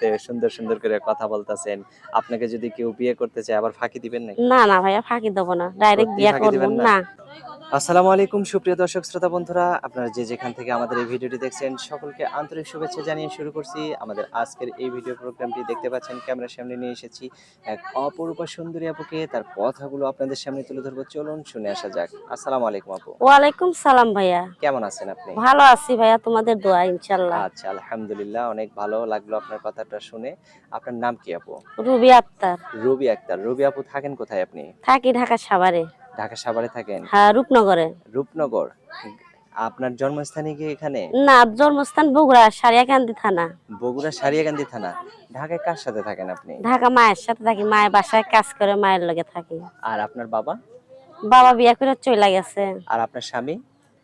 করতে সুন্দর সুন্দর করে কথা বলতেছেন। আপনাকে যদি কেউ বিয়ে করতে চায় আবার ফাঁকি দিবেন না না না ভাইয়া ফাঁকি দেবো না। ডাইরেক্ট বিয়ে করব না? আসসালামু আলাইকুম সুপ্রিয় দর্শক শ্রোতা বন্ধুরা। আপনারা যে যেখান থেকে আমাদের এই ভিডিওটি দেখছেন সকলকে আন্তরিক শুভেচ্ছা জানিয়ে শুরু করছি। আমাদের আজকের এই ভিডিও প্রোগ্রামটি দেখতে পাচ্ছেন ক্যামেরার সামনে নিয়ে এসেছি এক অপরূপা সুন্দরী আপুকে। তার কথাগুলো আপনাদের সামনে তুলে ধরবো। চলুন শুনে আসা যাক। আসসালামু আলাইকুম আপু। ওয়ালাইকুম সালাম ভাইয়া। কেমন আছেন আপনি? ভালো আছি ভাইয়া তোমাদের দোয়া ইনশাল্লাহ আচ্ছা আলহামদুলিল্লাহ অনেক ভালো লাগল আপনার কথাটা শুনে। আপনার নাম কি আপু? রুবি আক্তার। রুবি আক্তার। রুবি আপু থাকেন কোথায় আপনি? থাকি ঢাকা সাভারে। ঢাকা সাভারে থাকেন? হ্যাঁ রূপনগরে। রূপনগর। আপনার জন্মস্থানে কি এখানে? না জন্মস্থান বগুড়া সারিয়াকান্দি থানা। বগুড়া সারিয়াকান্দি থানা। ঢাকায় কার সাথে থাকেন আপনি? ঢাকা মায়ের সাথে থাকি মায়ের বাসায় কাজ করে মায়ের লগে থাকি। আর আপনার বাবা? বাবা বিয়া করে চলে গেছে। আর আপনার স্বামী?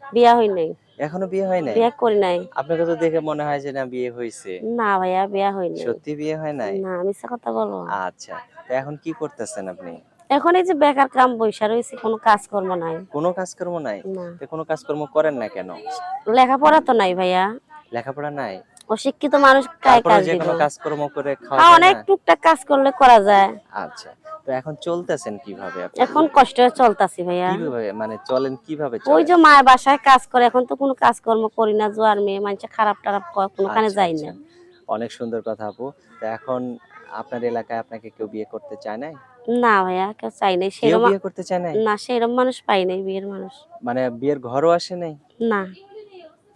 বিয়া হই নাই। এখনও বিয়ে হয় নাই? বিয়ে করি নাই। আপনাকে তো দেখে মনে হয় যে না বিয়ে হয়েছে না ভাইয়া বিয়া হই নাই। সত্যি বিয়ে হয় নাই? না মিথ্যা কথা বলো। আচ্ছা তো এখন কি করতেছেন আপনি? এখন এই যে বেকার কাম বৈশা রয়েছে কোনো কাজকর্ম নাই। কোনো কাজকর্ম নাই? কোনো কাজকর্ম করেন না কেন? লেখাপড়া তো নাই ভাইয়া। লেখাপড়া নাই? অশিক্ষিত মানুষ কাজ কাজকর্ম করে খাওয়া হ্যাঁ যায় অনেক না? টুকটাক কাজ করলে করা যায়। আচ্ছা তো এখন চলতেছেন কীভাবে এখন কষ্টে চলতাছি ভাইয়া। কীভাবে মানে চলেন কীভাবে ওই যে মায়ের বাসায় কাজ করে এখন তো কোনো কাজকর্ম করি না জোয়ার মেয়ে মানুষ খারাপ টারাপ কোনোখানে আচ্ছা, যাই আচ্ছা। না। অনেক সুন্দর কথা আপু। তো এখন আপনার এলাকায় আপনাকে কেউ বিয়ে করতে চায় না না ভাইয়া কেউ চাই নাই। কেউ সেরকম বিয়ে করতে চায় না না সেরকম মানুষ পাই নাই বিয়ের মানুষ। মানে বিয়ের ঘরও আসে নাই? না।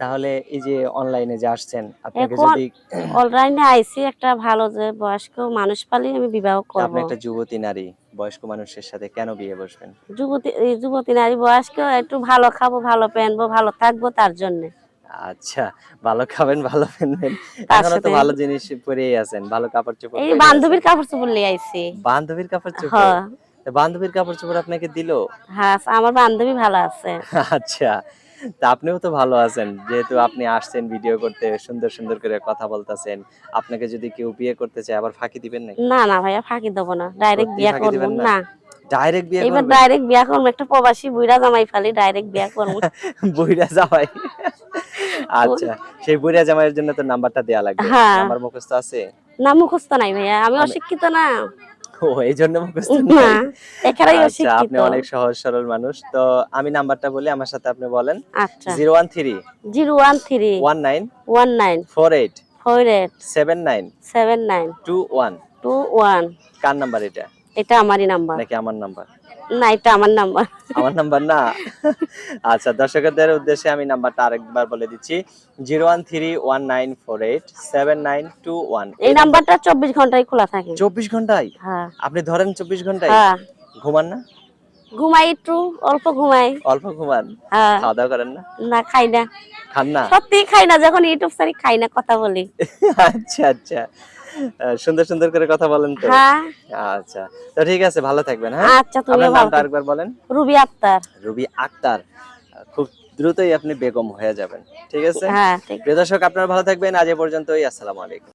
তাহলে এই যে অনলাইনে যে আসছেন আপনাকে এখন যদি অলরাইনে আইসি একটা ভালো যে বয়স্ক মানুষ পালি আমি বিবাহ করব। আপনি একটা যুবতী নারী বয়স্ক মানুষের সাথে কেন বিয়ে বসবেন? যুবতী এই যুবতী নারী বয়স্ক একটু ভালো খাব ভালো পেনবো ভালো থাকব তার জন্য। আচ্ছা ভালো খাবেন ভালো তার এখনও তো ভালো জিনিস পরেই আছেন ভালো কাপড় চোপড় এই বান্ধবীর কাপড় চোপড় লিয়ে আইছি। বান্ধবীর কাপড় চোপড়? হ্যাঁ তো বান্ধবীর কাপড় চোপড় আপনাকে দিলো? হ্যাঁ আমার বান্ধবী ভালো আছে। আচ্ছা তা আপনিও তো ভালো আছেন। যেহেতু আপনি আসছেন ভিডিও করতে সুন্দর সুন্দর করে কথা বলতেছেন আপনাকে যদি কেউ বিয়ে করতে চায় আবার ফাঁকি দিবেন নাকি? না না ভাইয়া ফাঁকি দেবো না। ডাইরেক্ট বিয়া করব না? ডাইরেক্ট বিয়ে করব এবার ডাইরেক্ট বিয়ে করব একটা প্রবাসী বুইরা জামাই ফালি ডাইরেক্ট বিয়া করব। বুইড়া জামাই। আচ্ছা সেই বুইড়া জামাইয়ের জন্য তো নাম্বারটা দেয়া লাগবে। হ্যাঁ। নাম্বার মুখস্থ আছে? না মুখস্থ নাই ভাইয়া আমি অশিক্ষিত না। ও এই জন্য মুখস্থ না নাই? এখানেই আচ্ছা অশিক্ষিত। আপনি অনেক সহজ সরল মানুষ। তো আমি নাম্বারটা বলি আমার সাথে আপনি বলেন। আচ্ছা। Zero one three zero one three one nine one nine four eight four eight seven nine seven nine two one. Two one. কার নাম্বার এটা? এটা আমারই নাম্বার। নাকি আমার নাম্বার? না এটা আমার নাম্বার আমার নাম্বার না? আচ্ছা দর্শকদের উদ্দেশ্যে আমি নাম্বারটা আরেকবার বলে দিচ্ছি zero one three one nine four eight seven nine two one এই নাম্বারটা চব্বিশ ঘন্টায় খোলা থাকে। চব্বিশ ঘন্টায়? হ্যাঁ। আপনি ধরেন চব্বিশ ঘন্টায়? হ্যাঁ। ঘুমান না? ঘুমাই একটু অল্প ঘুমাই। অল্প ঘুমান? হ্যাঁ। খাওয়া দাওয়া করেন না? না খাই না। খান না? সত্যি খাই না যখন ইউটিউব সারি খাই না কথা বলি। আচ্ছা আচ্ছা। সুন্দর সুন্দর করে কথা বলেন তো? হ্যাঁ। আচ্ছা। তো ঠিক আছে ভালো থাকবেন হ্যাঁ? আচ্ছা তুমি ভালো আরেকবার বলেন। রুবি আক্তার। রুবি আক্তার। খুব দ্রুতই আপনি বেগম হয়ে যাবেন। ঠিক আছে? হ্যাঁ ঠিক। প্রিয় দর্শক আপনারা ভালো থাকবেন। আজ এ পর্যন্তই। আসসালামু আলাইকুম।